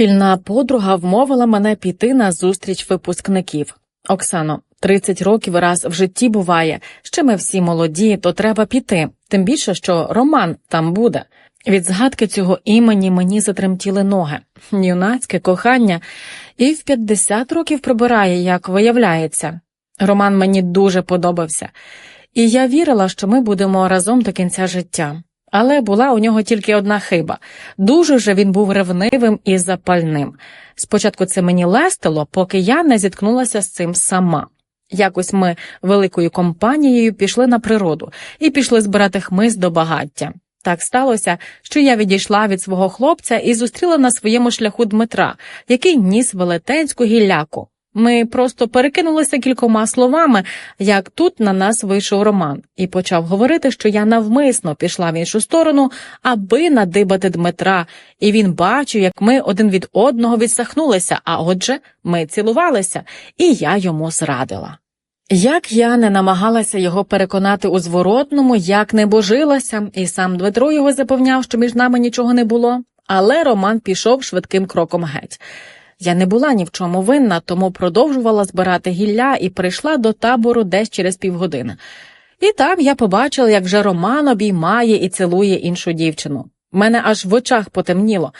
Шкільна подруга вмовила мене піти на зустріч випускників. Оксано, 30 років раз в житті буває. Ще ми всі молоді, то треба піти. Тим більше, що Роман там буде. Від згадки цього імені мені затремтіли ноги. Юнацьке кохання і в 50 років прибирає, як виявляється. Роман мені дуже подобався, і я вірила, що ми будемо разом до кінця життя. Але була у нього тільки одна хиба. Дуже же він був ревнивим і запальним. Спочатку це мені лестило, поки я не зіткнулася з цим сама. Якось ми великою компанією пішли на природу і пішли збирати хмиз до багаття. Так сталося, що я відійшла від свого хлопця і зустріла на своєму шляху Дмитра, який ніс велетенську гілляку. Ми просто перекинулися кількома словами, як тут на нас вийшов Роман, і почав говорити, що я навмисно пішла в іншу сторону, аби надибати Дмитра, і він бачив, як ми один від одного відсахнулися, а отже, ми цілувалися, і я йому зрадила. Як я не намагалася його переконати у зворотному, як не божилася, і сам Дмитро його запевняв, що між нами нічого не було, але Роман пішов швидким кроком геть. Я не була ні в чому винна, тому продовжувала збирати гілля і прийшла до табору десь через півгодини. І там я побачила, як вже Роман обіймає і цілує іншу дівчину. Мене аж в очах потемніло.